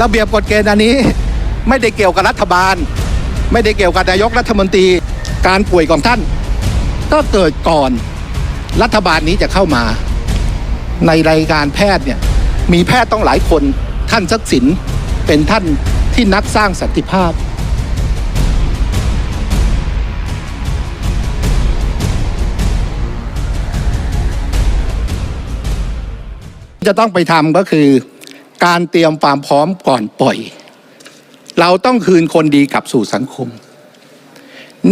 ระเบียบกฎเกณฑ์อันนี้ไม่ได้เกี่ยวกับรัฐบาล ไม่ได้เกี่ยวกับนายกรัฐมนตรีการป่วยของท่าน ก็เกิดก่อนรัฐบาลนี้จะเข้ามา ในรายการแพทย์เนี่ยมีแพทย์ต้องหลายคนท่านทักษิณเป็นท่านที่นักสร้างสันติภาพ จะต้องไปทำก็คือ การเตรียมความพร้อมก่อนปล่อย เราต้องคืนคนดีกลับสู่สังคม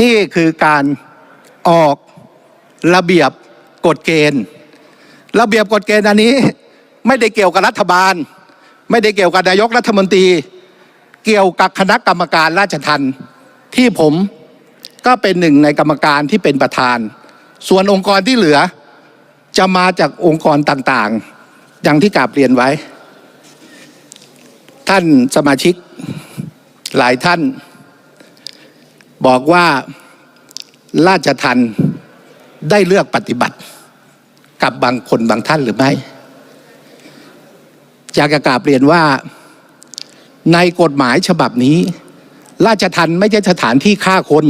นี่คือการออกระเบียบกฎเกณฑ์ ระเบียบกฎเกณฑ์อันนี้ ไม่ได้เกี่ยวกับรัฐบาล ไม่ได้เกี่ยวกับนายกรัฐมนตรี เกี่ยวกับคณะกรรมการราชทัณฑ์ที่ผมก็เป็นหนึ่งในกรรมการที่เป็นประธาน ส่วนองค์กรที่เหลือจะมาจากองค์กรต่างๆ อย่างที่กาบเรียนไว้ ท่านสมาชิกหลายท่าน บอกว่าราชทันได้เลือกปฏิบัติ กับบางคนบางท่านหรือไม่อยากจะกราบเรียนว่าในกฎหมายฉบับนี้ ราชทันไม่ใช่สถานที่ฆ่าคน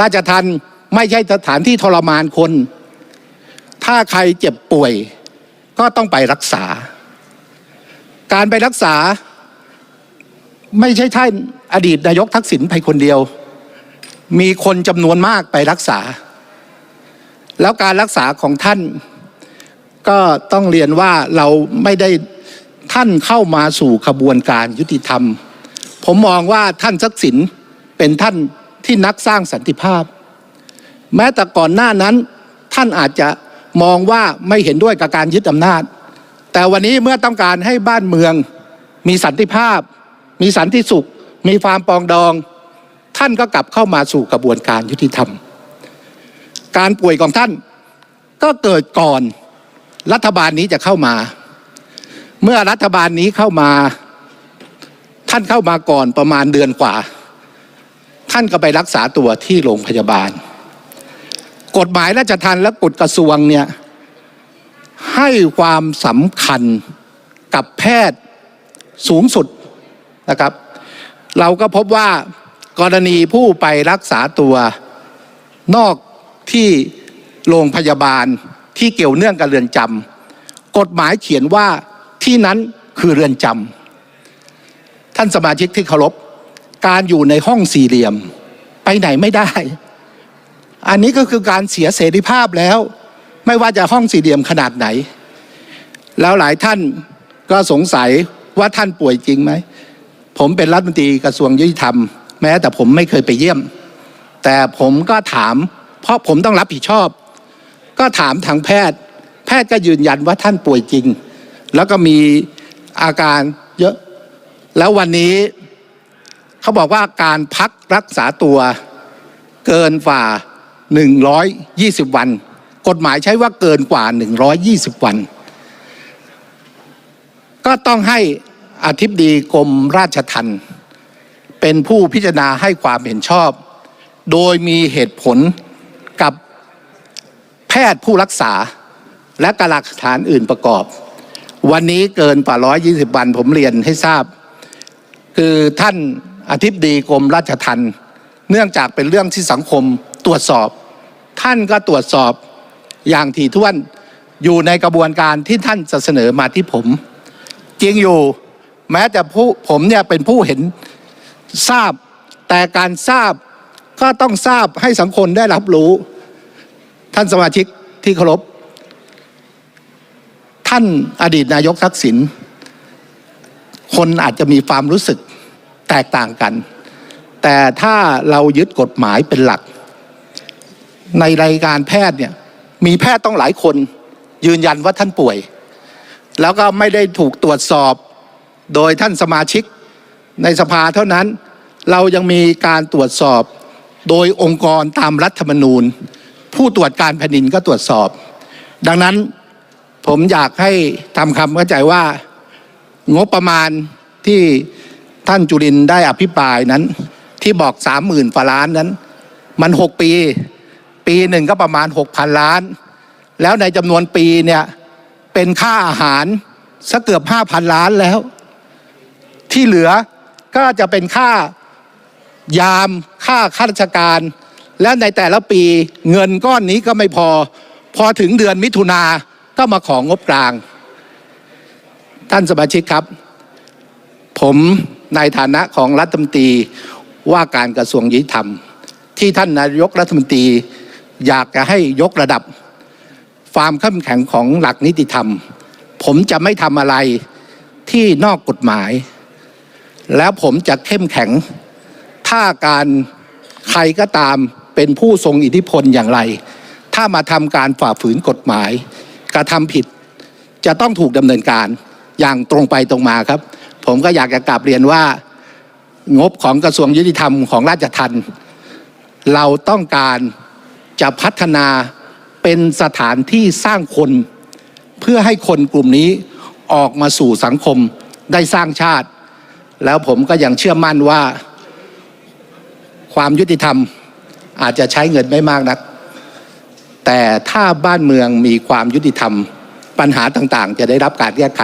ราชทันไม่ใช่สถานที่ทรมานคน ถ้าใครเจ็บป่วยก็ต้องไปรักษา การไปรักษาไม่ใช่ท่านอดีตนายกทักษิณไปคนเดียว มีคนจำนวนมากไปรักษา แล้วการรักษาของท่าน ก็ต้องเรียนว่าเราไม่ได้ท่านเข้ามาสู่ขบวนการยุติธรรม ผมมองว่าท่านทักษิณเป็นท่านที่นักสร้างสันติภาพ แม้แต่ก่อนหน้านั้นท่านอาจจะมองว่าไม่เห็นด้วยกับการยึดอำนาจ แต่วันนี้เมื่อต้องการให้บ้านเมือง มีสันติภาพ มีสันติสุข มีความปองดอง ท่านก็กลับเข้ามาสู่กระบวนการยุติธรรม การป่วยของท่านก็เกิดก่อนรัฐบาลนี้จะเข้ามา เมื่อรัฐบาลนี้เข้ามา ท่านเข้ามาก่อนประมาณเดือนกว่า ท่านก็ไปรักษาตัวที่โรงพยาบาล กฎหมายราชทัณฑ์และกฎกระทรวงเนี่ย ให้ความสำคัญกับแพทย์สูงสุดนะครับ เราก็พบว่ากรณีผู้ไปรักษาตัวนอกที่โรงพยาบาลที่เกี่ยวเนื่องกับเรือนจำกฎหมายเขียนว่าที่นั้นคือเรือนจำท่านสมาชิกที่เคารพการอยู่ในห้องสี่เหลี่ยม ไปไหนไม่ได้ อันนี้ก็คือการเสียเสรีภาพแล้ว ไม่ว่าจะห้องสี่เหลี่ยมขนาดไหน แล้วหลายท่านก็สงสัยว่าท่านป่วยจริงไหม ผมเป็นรัฐมนตรีกระทรวงยุติธรรม แม้แต่ผมไม่เคยไปเยี่ยม แต่ผมก็ถาม เพราะผมต้องรับผิดชอบ ก็ถามทางแพทย์ แพทย์ก็ยืนยันว่าท่านป่วยจริง แล้วก็มีอาการเยอะ แล้ววันนี้เขาบอกว่าการพักรักษาตัวเกินฝ่า 120 วัน กฎหมายใช้ว่าเกินกว่า 120 วัน ก็ต้องให้อธิบดีกรมราชทัณฑ์เป็นผู้พิจารณาให้ความเห็นชอบ โดยมีเหตุผลกับแพทย์ผู้รักษา และกหลักฐานอื่นประกอบ วันนี้เกินกว่า 120 วันผมเรียนให้ทราบ คือท่านอธิบดีกรมราชทัณฑ์เนื่องจากเป็นเรื่องที่สังคมตรวจสอบ ท่านก็ตรวจสอบ อย่างถี่ถ้วนอยู่ในกระบวนการที่ท่านจะเสนอมาที่ผม จริงอยู่แม้แต่ผู้ผมเนี่ยเป็นผู้เห็นทราบ แต่การทราบก็ต้องทราบให้สังคมได้รับรู้ ท่านสมาชิกที่เคารพท่านอดีตนายกทักษิณคนอาจจะมีความรู้สึกแตกต่างกัน แต่ถ้าเรายึดกฎหมายเป็นหลัก ในรายการแพทย์เนี่ย มีแพทย์ต้องหลายคนยืนยันว่าท่านป่วย แล้วก็ไม่ได้ถูกตรวจสอบโดยท่านสมาชิกในสภาเท่านั้นเรายังมีการตรวจสอบโดยองค์กรตามรัฐธรรมนูญ ผู้ตรวจการแผ่นดินก็ตรวจสอบ ดังนั้นผมอยากให้ทำความเข้าใจว่า งบประมาณที่ท่านจุรินได้อภิปรายนั้น ที่บอกสามหมื่นฝาล้านนั้น มันหกปี ปีหนึ่งก็ประมาณหกพันล้าน แล้วในจำนวนปีเนี่ยเป็นค่าอาหารสักเกือบห้าพันล้านแล้ว ที่เหลือก็จะเป็นค่ายามค่าข้าราชการ และในแต่ละปีเงินก้อนนี้ก็ไม่พอ พอถึงเดือนมิถุนาก็มาของงบกลาง ท่านสมาชิกครับ ผมในฐานะของรัฐมนตรีว่าการกระทรวงยุติธรรม ที่ท่านนายกรัฐมนตรี อยากจะให้ยกระดับความเข้มแข็งของหลักนิติธรรม ผมจะไม่ทำอะไรที่นอกกฎหมาย แล้วผมจะเข้มแข็ง ถ้าการใครก็ตามเป็นผู้ทรงอิทธิพลอย่างไร ถ้ามาทำการฝ่าฝืนกฎหมาย กระทำผิดจะต้องถูกดำเนินการอย่างตรงไปตรงมาครับ ผมก็อยากจะกลับเรียนว่า งบของกระทรวงยุติธรรมของราชทัณฑ์เราต้องการ จะพัฒนาเป็นสถานที่สร้างคน เพื่อให้คนกลุ่มนี้ออกมาสู่สังคมได้สร้างชาติ แล้วผมก็ยังเชื่อมั่นว่า ความยุติธรรมอาจจะใช้เงินไม่มากนัก แต่ถ้าบ้านเมืองมีความยุติธรรม ปัญหาต่างๆ จะได้รับการแก้ไข